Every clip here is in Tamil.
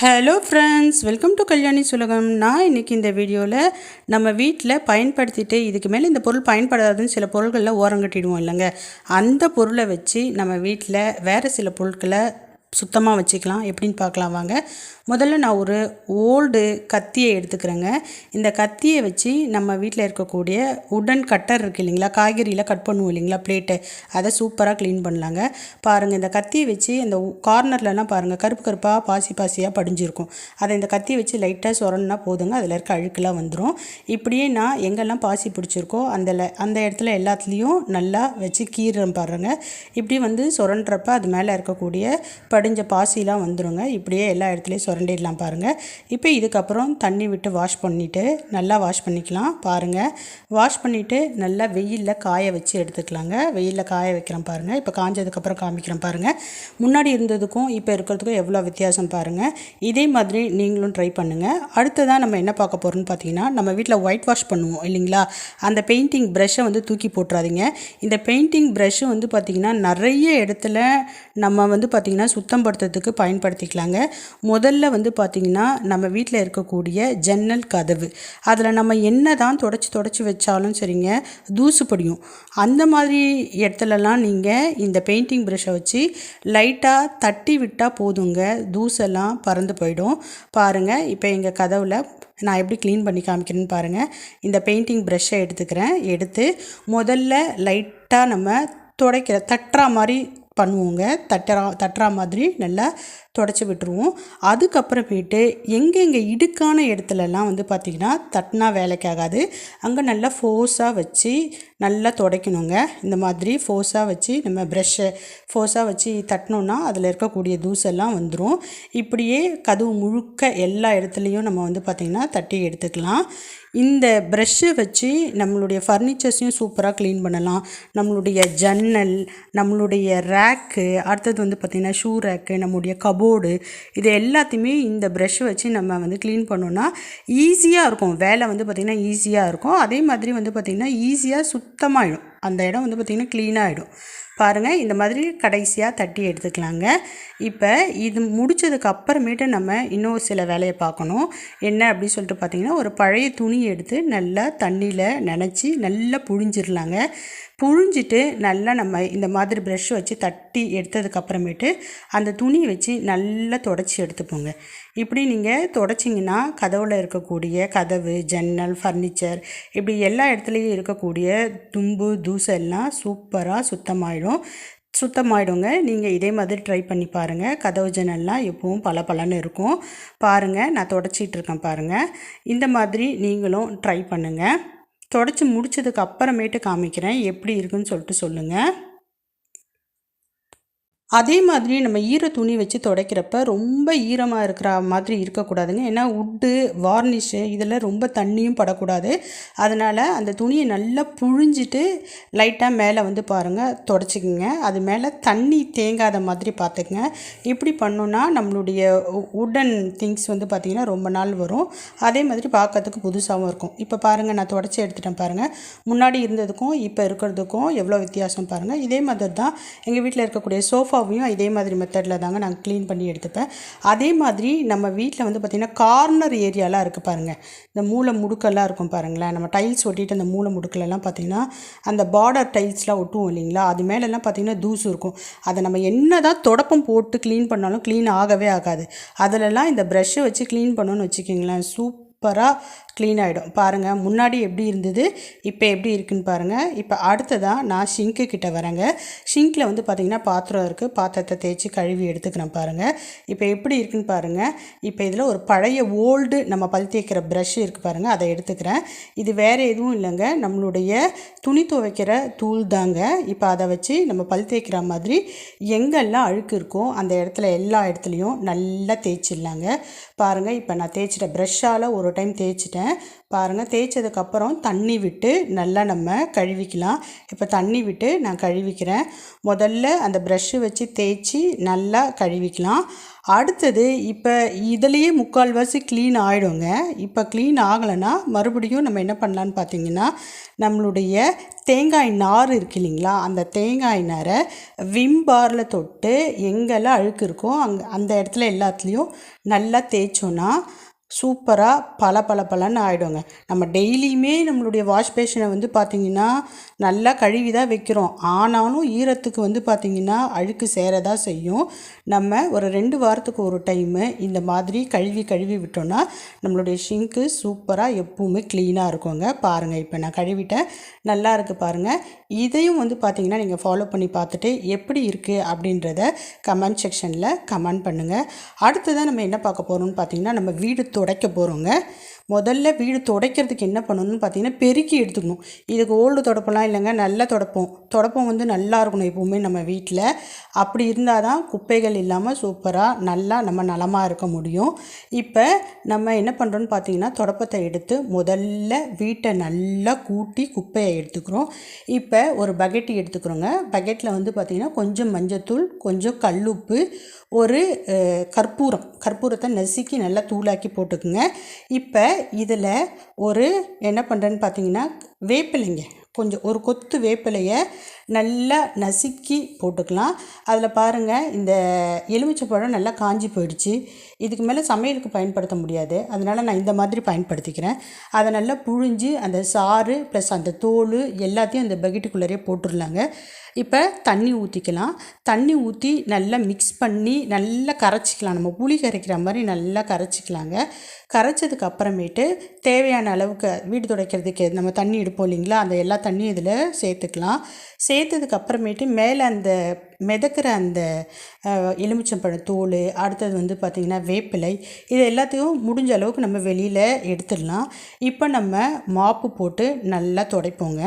Hello friends welcome to Kalyani சுலகம் நான் இன்றைக்கி இந்த வீடியோவில் நம்ம வீட்டில் பயன்படுத்திட்டு இதுக்கு மேலே இந்த பொருள் பயன்படாதுன்னு சில பொருள்களில் ஓரம் கட்டிடுவோம் இல்லைங்க. அந்த பொருளை வச்சு நம்ம வீட்டில் வேறு சில பொருட்களை சுத்தமாக வச்சுக்கலாம். எப்படின்னு பார்க்கலாம் வாங்க. முதல்ல நான் ஒரு ஓல்டு கத்தியை எடுத்துக்கிறேங்க. இந்த கத்தியை வச்சு நம்ம வீட்டில் இருக்கக்கூடிய உடன் கட்டர் இருக்குது இல்லைங்களா? காய்கறியில் கட் பண்ணுவோம் இல்லைங்களா? பிளேட்டை அதை சூப்பராக க்ளீன் பண்ணலாங்க. பாருங்கள் இந்த கத்தியை வச்சு இந்த கார்னர்லலாம் பாருங்கள் கருப்பு கருப்பாக பாசி பாசியாக படிஞ்சிருக்கும். அதை இந்த கத்தியை வச்சு லைட்டாக சொரணுன்னா போதுங்க. அதில் இருக்க அழுக்கெல்லாம் வந்துடும் இப்படியே நான் எங்கெல்லாம் பாசி பிடிச்சிருக்கோ அந்த அந்த இடத்துல எல்லாத்துலேயும் நல்லா வச்சு கீறேன் பாருங்கள் இப்படி வந்து சுரண்டுறப்ப அது மேலே இருக்கக்கூடிய படிஞ்ச பாசிலாம் வந்துருங்க. இப்படியே எல்லா இடத்துலையும் சுரண்டிடலாம் பாருங்கள் இப்போ இதுக்கப்புறம் தண்ணி விட்டு வாஷ் பண்ணிவிட்டு நல்லா வாஷ் பண்ணிக்கலாம். பாருங்கள் வாஷ் பண்ணிவிட்டு நல்லா வெயிலில் காய வச்சு எடுத்துக்கலாங்க. வெயிலில் காய வைக்கிறேன் பாருங்கள் இப்போ காஞ்சதுக்கப்புறம் காமிக்கிறேன் பாருங்கள் முன்னாடி இருந்ததுக்கும் இப்போ இருக்கிறதுக்கும் எவ்வளோ வித்தியாசம் பாருங்கள் இதே மாதிரி நீங்களும் ட்ரை பண்ணுங்கள் அடுத்ததாக நம்ம என்ன பார்க்க போகிறோம்னு பார்த்தீங்கன்னா நம்ம வீட்டில் ஒயிட் வாஷ் பண்ணுவோம் இல்லைங்களா? அந்த பெயிண்டிங் ப்ரஷ்ஷை வந்து தூக்கி போட்டுறாதீங்க. இந்த பெயிண்டிங் ப்ரெஷ்ஷு வந்து பார்த்திங்கன்னா நிறைய இடத்துல நம்ம வந்து பார்த்திங்கன்னா சுத்தம் படுத்துறதுக்கு பயன்படுத்திக்கலாங்க. முதல்ல வந்து பார்த்திங்கன்னா நம்ம வீட்டில் இருக்கக்கூடிய ஜன்னல் கதவு. அதில் நம்ம என்ன தான் தொடச்சி தொடச்சி வச்சாலும் சரிங்க தூசு படியும். அந்த மாதிரி இடத்துலலாம் நீங்கள் இந்த பெயிண்டிங் ப்ரஷ்ஷை வச்சு லைட்டாக தட்டி விட்டால் போதுங்க தூசெல்லாம் பறந்து போயிடும். பாருங்கள் இப்போ எங்கள் கதவில் நான் எப்படி க்ளீன் பண்ணி காமிக்கிறேன்னு பாருங்கள் இந்த பெயிண்டிங் ப்ரஷ்ஷை எடுத்துக்கிறேன். எடுத்து முதல்ல லைட்டாக நம்ம துடைக்கிற தட்டுற மாதிரி பண்ணுவோங்க. தட்டுறா தட்டுற மாதிரி நல்லா தொடச்சி விட்டுருவோம். அதுக்கப்புறமேட்டு எங்கெங்கே இடுக்கான இடத்துலலாம் வந்து பார்த்திங்கன்னா தட்டினா வேலைக்கு ஆகாது அங்கே நல்லா ஃபோர்ஸாக வச்சு நல்லா துடைக்கணுங்க. இந்த மாதிரி ஃபோர்ஸாக வச்சு நம்ம ப்ரெஷ்ஷை ஃபோர்ஸாக வச்சு தட்டினோன்னா அதில் இருக்கக்கூடிய தூசெல்லாம் வந்துடும் இப்படியே கதவு முழுக்க எல்லா இடத்துலையும் நம்ம வந்து பார்த்திங்கன்னா தட்டி எடுத்துக்கலாம். இந்த ப்ரெஷ்ஷை வச்சு நம்மளுடைய ஃபர்னிச்சர்ஸையும் சூப்பராக க்ளீன் பண்ணலாம். நம்மளுடைய ஜன்னல் நம்மளுடைய ரேக்கு அடுத்தது வந்து பார்த்திங்கன்னா ஷூ ரேக்கு நம்மளுடைய கபோர்டு இது எல்லாத்தையுமே இந்த ப்ரெஷ் வச்சு நம்ம வந்து க்ளீன் பண்ணோன்னா ஈஸியாக இருக்கும். வேலை வந்து பார்த்திங்கன்னா ஈஸியாக இருக்கும். அதே மாதிரி வந்து பார்த்திங்கன்னா ஈஸியாக சுத்தமாயிடும் அந்த இடம் வந்து பார்த்திங்கன்னா க்ளீனாகிடும் பாருங்கள் இந்த மாதிரி கடைசியாக தட்டி எடுத்துக்கலாங்க. இப்போ இது முடித்ததுக்கு அப்புறமேட்டு நம்ம இன்னொரு சில வேலையை பார்க்கணும். என்ன அப்படின்னு சொல்லிட்டு பார்த்தீங்கன்னா ஒரு பழைய துணி எடுத்து நல்லா தண்ணியில் நினச்சி நல்லா புழிஞ்சிடலாங்க புழிஞ்சிட்டு நல்லா நம்ம இந்த மாதிரி ப்ரஷ் வச்சு தட்டி எடுத்ததுக்கப்புறமேட்டு அந்த துணியை வச்சு நல்லா தொடச்சி எடுத்துப்போங்க. இப்படி நீங்கள் தொடச்சிங்கன்னா கதவில் இருக்கக்கூடிய கதவு ஜன்னல் ஃபர்னிச்சர் இப்படி எல்லா இடத்துலையும் இருக்கக்கூடிய தும்பு ஜூஸ் எல்லாம் சூப்பராக சுத்தமாயிடும். சுத்தமாயிடுங்க. நீங்கள் இதே மாதிரி ட்ரை பண்ணி பாருங்கள் கதவு ஜன்னல்லாம் எப்பவும் பல இருக்கும். பாருங்கள் நான் தொடச்சிட்டு இருக்கேன் பாருங்கள் இந்த மாதிரி நீங்களும் ட்ரை பண்ணுங்கள் தொடச்சி முடித்ததுக்கு அப்புறமேட்டு காமிக்கிறேன். எப்படி இருக்குன்னு சொல்லிட்டு சொல்லுங்கள் அதே மாதிரி நம்ம ஈர துணி வச்சு துடைக்கிறப்ப ரொம்ப ஈரமாக இருக்கிற மாதிரி இருக்கக்கூடாதுங்க. ஏன்னா உட்டு வார்னிஷு இதில் ரொம்ப தண்ணியும் படக்கூடாது. அதனால் அந்த துணியை நல்லா புழிஞ்சிட்டு லைட்டாக மேலே வந்து பாருங்கள் துடைச்சிக்கோங்க. அது மேலே தண்ணி தேங்காத மாதிரி பார்த்துக்குங்க. இப்படி பண்ணோன்னா நம்மளுடைய உடன் திங்ஸ் வந்து பார்த்திங்கன்னா ரொம்ப நாள் வரும். அதே மாதிரி பார்க்கறதுக்கு புதுசாகவும் இருக்கும். இப்போ பாருங்கள் நான் தொடச்சி எடுத்துட்டேன் பாருங்கள் முன்னாடி இருந்ததுக்கும் இப்போ இருக்கிறதுக்கும் எவ்வளோ வித்தியாசம் பாருங்கள் இதே மாதிரி தான் எங்கள் வீட்டில் இருக்கக்கூடிய சோஃபா சோஃபாவையும் இதே மாதிரி மெத்தடில் தாங்க நான் க்ளீன் பண்ணி எடுத்துப்பேன். அதே மாதிரி நம்ம வீட்டில் வந்து பார்த்திங்கன்னா கார்னர் ஏரியாலாம் இருக்குது பாருங்கள் இந்த மூளை முடுக்கெல்லாம் இருக்கும் பாருங்களேன். நம்ம டைல்ஸ் ஒட்டிட்டு அந்த மூளை முடுக்கலெல்லாம் பார்த்திங்கன்னா அந்த பார்டர் டைல்ஸ்லாம் ஒட்டுவோம் இல்லைங்களா? அது மேலெல்லாம் பார்த்திங்கன்னா தூசு இருக்கும். அதை நம்ம என்ன தான் தொடப்பம் போட்டு க்ளீன் பண்ணாலும் க்ளீன் ஆகவே ஆகாது. அதிலெல்லாம் இந்த ப்ரெஷ்ஷை வச்சு க்ளீன் பண்ணோன்னு வச்சுக்கிங்களேன். சூப்பராக க்ளீன் ஆகிடும் பாருங்கள் முன்னாடி எப்படி இருந்தது இப்போ எப்படி இருக்குன்னு பாருங்கள் இப்போ அடுத்ததாக நான் ஷிங்க்கு கிட்ட வரேங்க. ஷிங்கில் வந்து பார்த்திங்கன்னா பாத்திரம் இருக்குது பாத்திரத்தை தேய்ச்சி கழுவி எடுத்துக்கிறேன் பாருங்கள் இப்போ எப்படி இருக்குன்னு பாருங்கள் இப்போ இதில் ஒரு பழைய ஓல்டு நம்ம பல் தேய்க்கிற ப்ரஷ் இருக்குது பாருங்கள் அதை எடுத்துக்கிறேன். இது வேறு எதுவும் இல்லைங்க. நம்மளுடைய துணி துவைக்கிற தூள் தாங்க. இப்போ அதை வச்சு நம்ம பல் தேய்க்கிற மாதிரி எங்கெல்லாம் அழுக்கு இருக்கோ அந்த இடத்துல எல்லா இடத்துலையும் நல்லா தேய்ச்சிடலாங்க. பாருங்கள் இப்போ நான் தேய்ச்சிட்ட ப்ரஷ்ஷால் ஒரு ஒரு டைம் தேய்ச்சிட்டேன். பாருங்கள் தேய்ச்சதுக்கப்புறம் தண்ணி விட்டு நல்லா நம்ம கழுவிக்கலாம். இப்போ தண்ணி விட்டு நான் கழுவிக்கிறேன். முதல்ல அந்த ப்ரஷ்ஷு வச்சு தேய்ச்சி நல்லா கழுவிக்கலாம். அடுத்தது இப்போ இதுலேயே முக்கால்வாசி க்ளீன் ஆகிடுங்க இப்போ க்ளீன் ஆகலைன்னா மறுபடியும் நம்ம என்ன பண்ணலான்னு பார்த்தீங்கன்னா நம்மளுடைய தேங்காய் நார் இருக்கு இல்லைங்களா? அந்த தேங்காய் நாரை விம் பாரில் தொட்டு எங்கெல்லாம் அழுக்கு இருக்கோ அங்கே அந்த இடத்துல எல்லாத்துலேயும் நல்லா தேய்ச்சோன்னா சூப்பராக பல பல பலன்னு ஆகிடுங்க நம்ம டெய்லியுமே நம்மளுடைய வாஷ் பேஷனை வந்து பார்த்திங்கன்னா நல்லா கழுவி தான் வைக்கிறோம். ஆனாலும் ஈரத்துக்கு வந்து பார்த்திங்கன்னா அழுக்கு சேரதா செய்யும். நம்ம ஒரு ரெண்டு வாரத்துக்கு ஒரு டைமு இந்த மாதிரி கழுவி கழுவி விட்டோன்னா நம்மளுடைய ஷிங்க்கு சூப்பராக எப்பவுமே க்ளீனாக இருக்குங்க. பாருங்கள் இப்போ நான் கழுவிட்டேன். நல்லா இருக்குது பாருங்கள் இதையும் வந்து பார்த்திங்கன்னா நீங்கள் ஃபாலோ பண்ணி பார்த்துட்டு எப்படி இருக்குது அப்படின்றத கமெண்ட் செக்ஷனில் கமெண்ட் பண்ணுங்கள் அடுத்ததாக நம்ம என்ன பார்க்க போகிறோம்னு பார்த்திங்கன்னா நம்ம வீடு துடைக்க போகிறோங்க முதல்ல வீடு துடைக்கிறதுக்கு என்ன பண்ணணும்னு பார்த்தீங்கன்னா பெருக்கி எடுத்துக்கணும். இதுக்கு ஓல்டு தொடப்பெல்லாம் இல்லைங்க நல்லா தொடப்போம். தொடப்பம் வந்து நல்லா இருக்கணும் எப்போவுமே நம்ம வீட்டில் அப்படி இருந்தால் தான் குப்பைகள் இல்லாமல் சூப்பராக நல்லா நம்ம நலமாக இருக்க முடியும். இப்போ நம்ம என்ன பண்ணுறோன்னு பார்த்தீங்கன்னா தொடப்பத்தை எடுத்து முதல்ல வீட்டை நல்லா கூட்டி குப்பையை எடுத்துக்கிறோம். இப்போ ஒரு பக்கெட் எடுத்துக்கிறோங்க. பக்கெட்டில் வந்து பார்த்திங்கன்னா கொஞ்சம் மஞ்சத்தூள் கொஞ்சம் கல்லுப்பு ஒரு கற்பூரம். கற்பூரத்தை நசுக்கி நல்லா தூளாக்கி போட்டுக்குங்க. இப்போ இதில் ஒரு என்ன பண்ணுறேன்னு பார்த்தீங்கன்னா வேப்பிலைங்க. கொஞ்சம் ஒரு கொத்து வேப்பிலையை நல்லா நசுக்கி போட்டுக்கலாம். அதில் பாருங்கள் இந்த எலுமிச்சைப்பழம் நல்லா காஞ்சி போயிடுச்சு. இதுக்கு மேலே சமையலுக்கு பயன்படுத்த முடியாது. அதனால் நான் இந்த மாதிரி பயன்படுத்திக்கிறேன். அதை நல்லா புழிஞ்சு அந்த சாறு ப்ளஸ் அந்த தோல் எல்லாத்தையும் அந்த பக்கெட்டுக்குள்ளேயே போட்டுடலாங்க இப்போ தண்ணி ஊற்றிக்கலாம் தண்ணி ஊற்றி நல்லா மிக்ஸ் பண்ணி நல்லா கரைச்சிக்கலாம். நம்ம புளி கரைக்கிற மாதிரி நல்லா கரைச்சிக்கலாங்க. கரைச்சதுக்கு அப்புறமேட்டு தேவையான அளவுக்கு வீடு துடைக்கிறதுக்கு நம்ம தண்ணி எடுப்போம் இல்லைங்களா? அந்த எல்லா தண்ணியும் இதில் சேர்த்துக்கலாம். சே சேர்த்ததுக்கு அப்புறமேட்டு மேலே அந்த மிதக்கிற அந்த எலுமிச்சம்பழ தோல் அடுத்தது வந்து பார்த்திங்கன்னா வேப்பிலை இது எல்லாத்தையும் முடிஞ்ச அளவுக்கு நம்ம வெளியில் எடுத்துடலாம். இப்போ நம்ம மாப்பு போட்டு நல்லா துடைப்போங்க.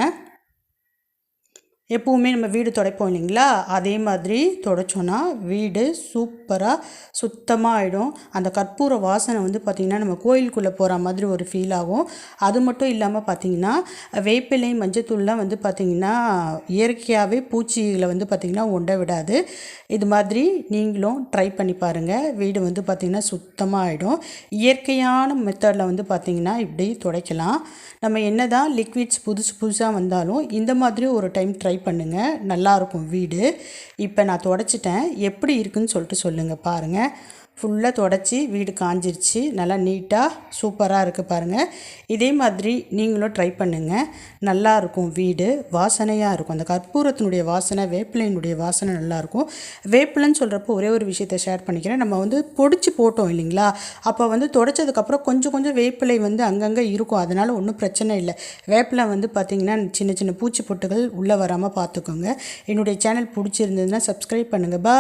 எப்போவுமே நம்ம வீடு துடைப்போம் இல்லைங்களா? அதே மாதிரி துடைச்சோன்னா வீடு சூப்பராக சுத்தமாக ஆகிடும் அந்த கற்பூர வாசனை வந்து பார்த்திங்கன்னா நம்ம கோயிலுக்குள்ளே போகிற மாதிரி ஒரு ஃபீல் ஆகும். அது மட்டும் இல்லாமல் பார்த்திங்கன்னா வேப்பிலை மஞ்சத்தூள்லாம் வந்து பார்த்திங்கன்னா இயற்கையாகவே பூச்சிகளை வந்து பார்த்திங்கன்னா ஒண்ட விடாது. இது மாதிரி நீங்களும் ட்ரை பண்ணி பாருங்கள் வீடு வந்து பார்த்திங்கன்னா சுத்தமாக ஆகிடும் இயற்கையான மெத்தடில் வந்து பார்த்திங்கன்னா இப்படி துடைக்கலாம். நம்ம என்ன தான் லிக்விட்ஸ் புதுசு புதுசாக வந்தாலும் இந்த மாதிரி ஒரு டைம் ட்ரை ட்ரை பண்ணுங்கள் நல்லாயிருக்கும் வீடு. இப்போ நான் தொடச்சிட்டேன். எப்படி இருக்குன்னு சொல்லிட்டு சொல்லுங்கள் பாருங்கள் ஃபுல்லாக தொடச்சி வீடு காஞ்சிருச்சு. நல்லா நீட்டாக சூப்பராக இருக்குது பாருங்கள் இதே மாதிரி நீங்களும் ட்ரை பண்ணுங்கள் நல்லாயிருக்கும் வீடு. வாசனையாக இருக்கும். அந்த கற்பூரத்தினுடைய வாசனை வேப்பிலையினுடைய வாசனை நல்லாயிருக்கும் வேப்பிலைன்னு சொல்கிறப்போ ஒரே ஒரு விஷயத்தை ஷேர் பண்ணிக்கிறேன். நம்ம வந்து பொடிச்சு போட்டோம் இல்லைங்களா? அப்போ வந்து தொடச்சதுக்கப்புறம் கொஞ்சம் கொஞ்சம் வேப்பிலை வந்து அங்கங்கே இருக்கும். அதனால் ஒன்றும் பிரச்சனை இல்லை. வேப்பிலை வந்து பார்த்திங்கன்னா சின்ன சின்ன பூச்சி பொட்டுகள் உள்ளே வராமல் பார்த்துக்கோங்க என்னுடைய சேனல் பிடிச்சிருந்ததுன்னா சப்ஸ்கிரைப் பண்ணுங்கள் பா